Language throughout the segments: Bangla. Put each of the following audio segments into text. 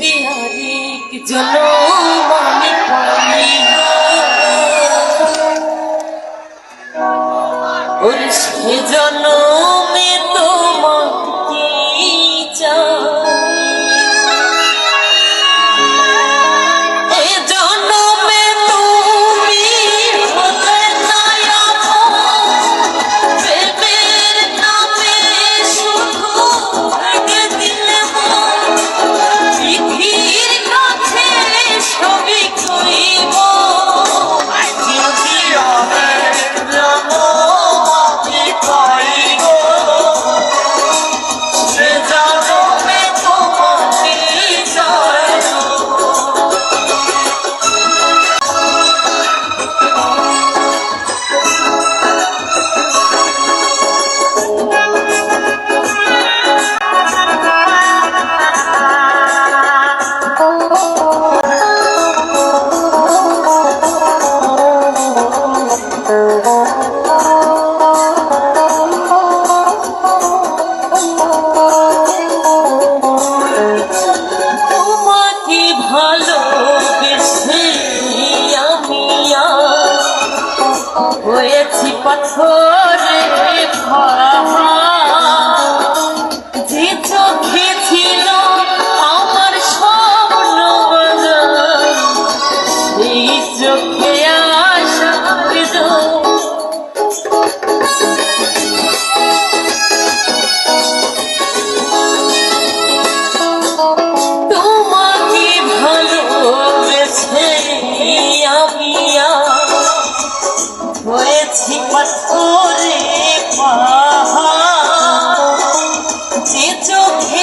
বিহারিক জলো মনে পানি ওর সে জনো can't.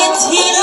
It's here.